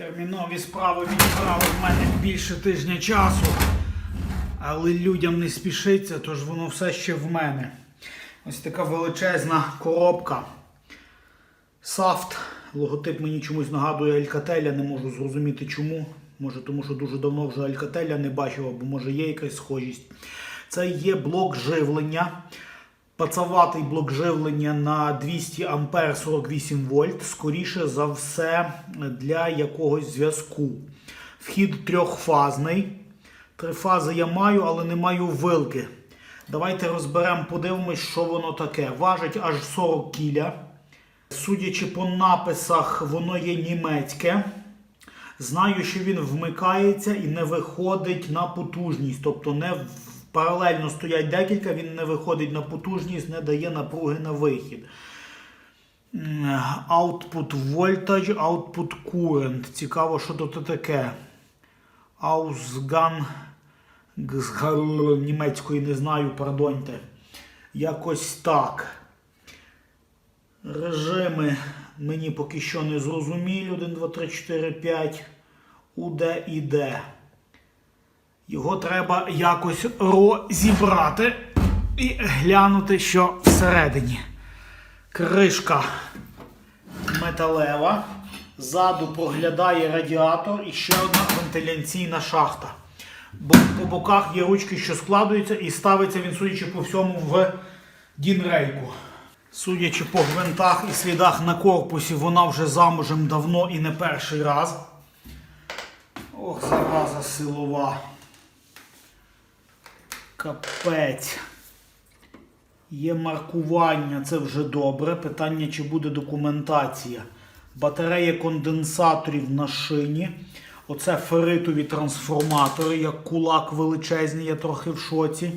Термінові справи відібрали в мене більше тижня часу, але людям не спішиться, тож воно все ще в мене. Ось така величезна коробка. Сафт. Логотип мені чомусь нагадує Алькателя, не можу зрозуміти чому. Може, тому що дуже давно вже Алькателя не бачив, або може є якась схожість. Це є блок живлення. Пацаватий блок живлення на 200 А 48 вольт, скоріше за все, для якогось зв'язку. Вхід трьохфазний. Три фази я маю, але не маю вилки. Давайте розберемо, подивимось, що воно таке. Важить аж 40 кіля. Судячи по написах, воно є німецьке. Знаю, що він вмикається і не виходить на потужність. Тобто не паралельно стоять декілька, він не виходить на потужність, не дає напруги на вихід. Output voltage, output current. Цікаво, що тут таке. Ausgang німецької не знаю, пардоньте. Якось так. Режими мені поки що не зрозумілі. 1, 2, 3, 4, 5. УД і Д. Його треба якось розібрати і глянути, що всередині. Кришка металева. Ззаду проглядає радіатор і ще одна вентиляційна шахта. Бо по боках є ручки, що складуються, і ставиться він, судячи по всьому, в дінрейку. Судячи по гвинтах і слідах на корпусі, вона вже замужем давно і не перший раз. Ох, зараза силова. Капець. Є маркування, це вже добре. Питання, чи буде документація. Батарея конденсаторів на шині. Оце феритові трансформатори, як кулак величезний, я трохи в шоці.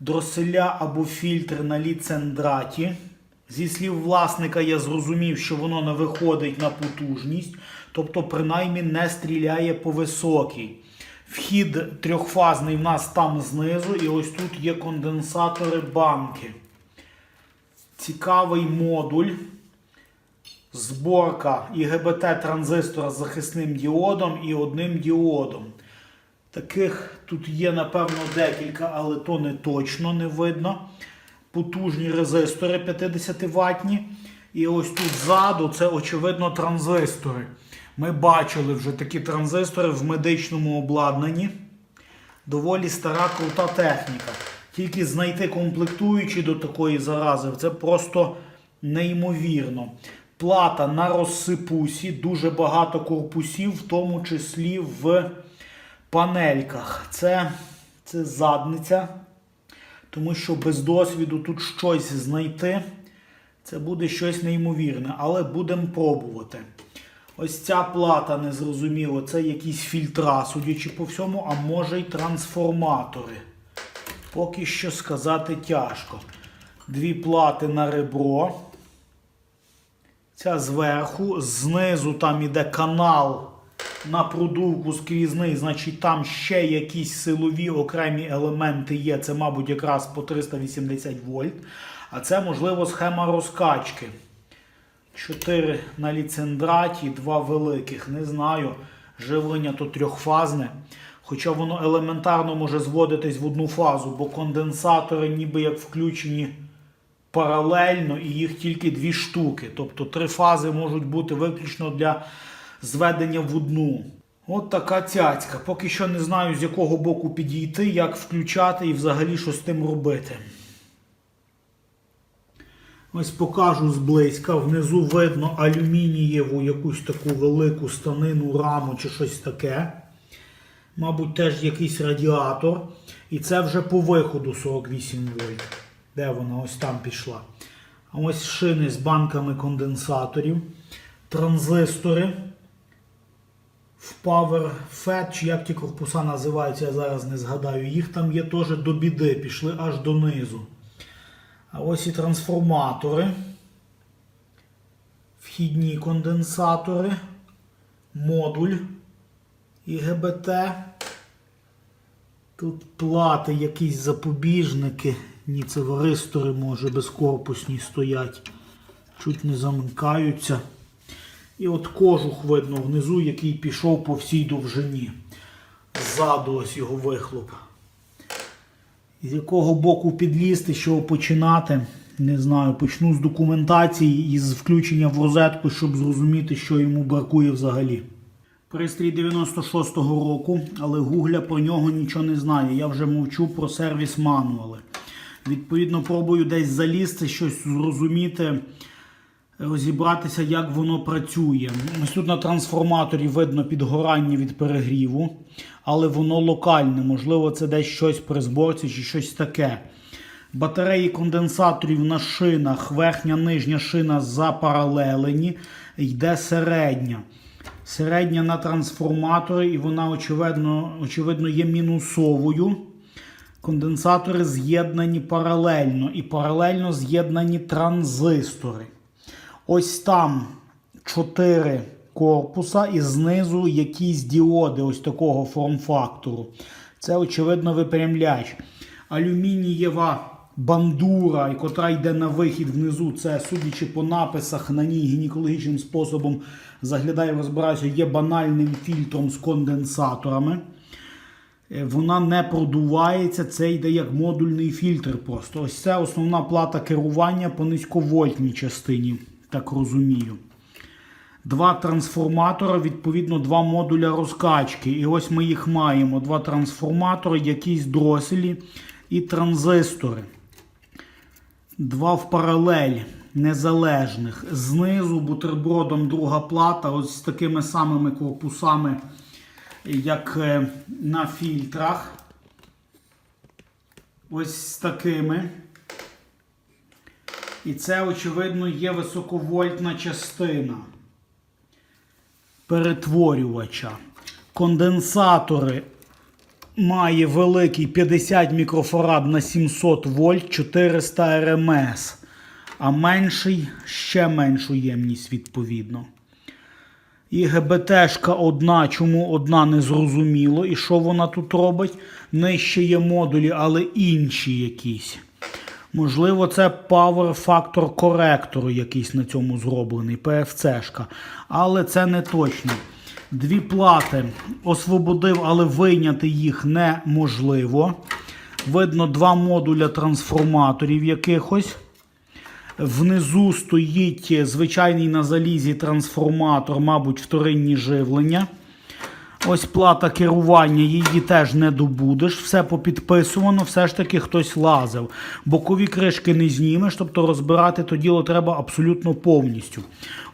Дроселя або фільтр на ліцендраті. Зі слів власника, я зрозумів, що воно не виходить на потужність, тобто, принаймні, не стріляє по високій. Вхід трьохфазний в нас там знизу, і ось тут є конденсатори банки. Цікавий модуль. Зборка ІГБТ транзистора з захисним діодом і одним діодом. Таких тут є, напевно, декілька, але то не точно не видно. Потужні резистори 50 ватні. І ось тут ззаду це, очевидно, транзистори. Ми бачили вже такі транзистори в медичному обладнанні. Доволі стара крута техніка. Тільки знайти комплектуючі до такої зарази це просто неймовірно. Плата на розсипусі, дуже багато корпусів, в тому числі в панельках. Це, це задниця. Тому що без досвіду тут щось знайти. Це буде щось неймовірне, але будемо пробувати. Ось ця плата незрозуміло, це якісь фільтра, судячи по всьому, а може й трансформатори. Поки що сказати тяжко. Дві плати на ребро. Ця зверху, знизу там іде канал на продувку скрізний, значить там ще якісь силові окремі елементи є. Це, мабуть, якраз по 380 вольт. А це, можливо, схема розкачки. 4 на ліцендраті, 2 великих. Не знаю. Живлення то трьохфазне. Хоча воно елементарно може зводитись в одну фазу, бо конденсатори ніби як включені паралельно і їх тільки дві штуки. Тобто три фази можуть бути виключно для зведення в одну. От така цяцька. Поки що не знаю, з якого боку підійти, як включати і взагалі що з тим робити. Ось покажу зблизька. Внизу видно алюмінієву якусь таку велику станину, раму чи щось таке. Мабуть, теж якийсь радіатор. І це вже по виходу 48 вольт. Де вона? Ось там пішла. А ось шини з банками конденсаторів, транзистори. В Power FET, чи як ті корпуса називаються, я зараз не згадаю. Їх там є теж до біди, пішли аж донизу. А ось і трансформатори. Вхідні конденсатори, модуль ІГБТ. Тут плати, якісь запобіжники. Ні, це варистори, може, безкорпусні стоять. Чуть не замикаються. І от кожух видно внизу, який пішов по всій довжині. Ззаду ось його вихлоп. З якого боку підлізти, що починати, не знаю. Почну з документації і з включення в розетку, щоб зрозуміти, що йому бракує взагалі. Пристрій 96-го року, але Гугля про нього нічого не знає. Я вже мовчу про сервіс мануали. Відповідно, пробую десь залізти, щось зрозуміти, розібратися, як воно працює. Ось тут на трансформаторі видно підгорання від перегріву, але воно локальне. Можливо, це десь щось при зборці чи щось таке. Батареї конденсаторів на шинах, верхня нижня шина запаралелені, йде середня. Середня на трансформаторі, і вона, очевидно, очевидно, є мінусовою. Конденсатори з'єднані паралельно і паралельно з'єднані транзистори. Ось там 4 корпуса і знизу якісь діоди ось такого форм-фактору. Це, очевидно, випрямляч. Алюмінієва бандура, котра йде на вихід внизу. Це, судячи по написах на ній гінекологічним способом заглядаю, розбираюся, є банальним фільтром з конденсаторами. Е, Вона не продувається, це йде як модульний фільтр просто. Ось це основна плата керування по низьковольтній частині, так розумію. Два трансформатори, відповідно, два модуля розкачки. І ось ми їх маємо. Два трансформатори, якісь дроселі і транзистори. Два в паралель незалежних. Знизу бутербродом друга плата, ось з такими самими корпусами, як е, на фільтрах. Ось з такими. І це, очевидно, є високовольтна частина перетворювача. Конденсатори має великий 50 мікрофарад на 700 вольт 400 РМС, а менший ще меншу ємність відповідно. І ГБТшка одна, чому одна не зрозуміло, і що вона тут робить. Нижче є модулі, але інші якісь. Можливо, це Power Factor коректору якийсь на цьому зроблений, PFC-шка. Але це не точно. Дві плати освободив, але вийняти їх неможливо. Видно два модуля трансформаторів якихось. Внизу стоїть звичайний на залізі трансформатор, мабуть, вторинні живлення. Ось плата керування, її теж не добудеш. Все попідписувано, все ж таки хтось лазив. Бокові кришки не знімеш, тобто розбирати то діло треба абсолютно повністю.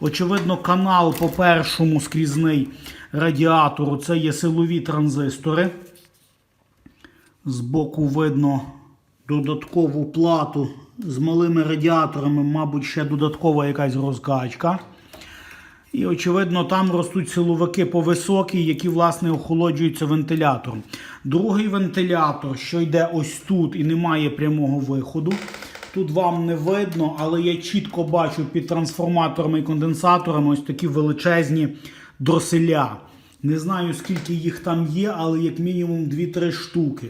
Очевидно, канал по першому скрізний радіатору це є силові транзистори. Збоку видно додаткову плату з малими радіаторами, мабуть, ще додаткова якась розкачка. І, очевидно, там ростуть силовики повисокі, які, власне, охолоджуються вентилятором. Другий вентилятор, що йде ось тут і не має прямого виходу. Тут вам не видно, але я чітко бачу під трансформаторами і конденсаторами ось такі величезні дроселя. Не знаю, скільки їх там є, але як мінімум 2-3 штуки.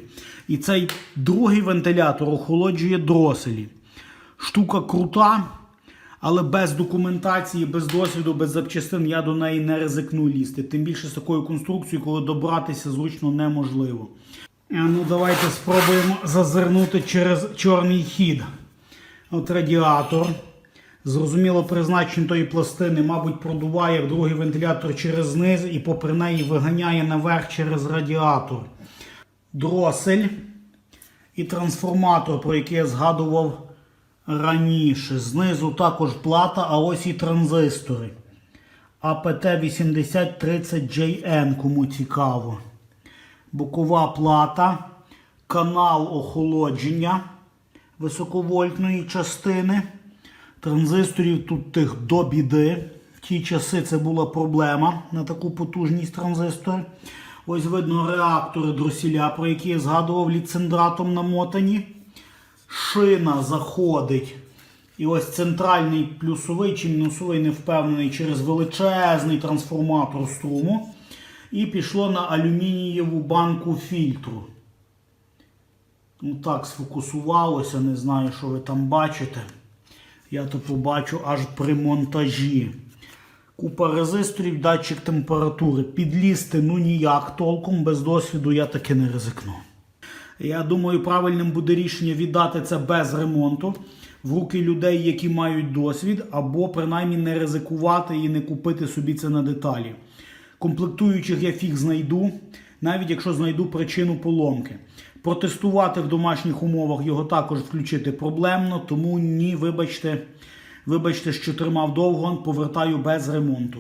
І цей другий вентилятор охолоджує дроселі. Штука крута. Але без документації, без досвіду, без запчастин я до неї не ризикну лізти. Тим більше з такою конструкцією, коли добратися зручно неможливо. Ну давайте спробуємо зазирнути через чорний хід. От радіатор. Зрозуміло, призначення тої пластини, мабуть, продуває другий вентилятор через низ і попри неї виганяє наверх через радіатор. Дросель і трансформатор, про який я згадував раніше. Знизу також плата, а ось і транзистори. APT8030JN, кому цікаво. Бокова плата, канал охолодження високовольтної частини. Транзисторів тут тих до біди. В ті часи це була проблема на таку потужність транзисторів. Ось видно реактори дросіля, про які я згадував ліцендратом намотані шина заходить. І ось центральний плюсовий чи мінусовий не впевнений через величезний трансформатор струму. І пішло на алюмінієву банку фільтру. Ну так, сфокусувалося, не знаю, що ви там бачите. Я то побачу аж при монтажі. Купа резисторів, датчик температури. Підлізти ну ніяк толком, без досвіду я таки не ризикну. Я думаю, правильним буде рішення віддати це без ремонту в руки людей, які мають досвід, або принаймні не ризикувати і не купити собі це на деталі. Комплектуючих я фіг знайду, навіть якщо знайду причину поломки. Протестувати в домашніх умовах його також включити проблемно, тому ні, вибачте, вибачте, що тримав довго, повертаю без ремонту.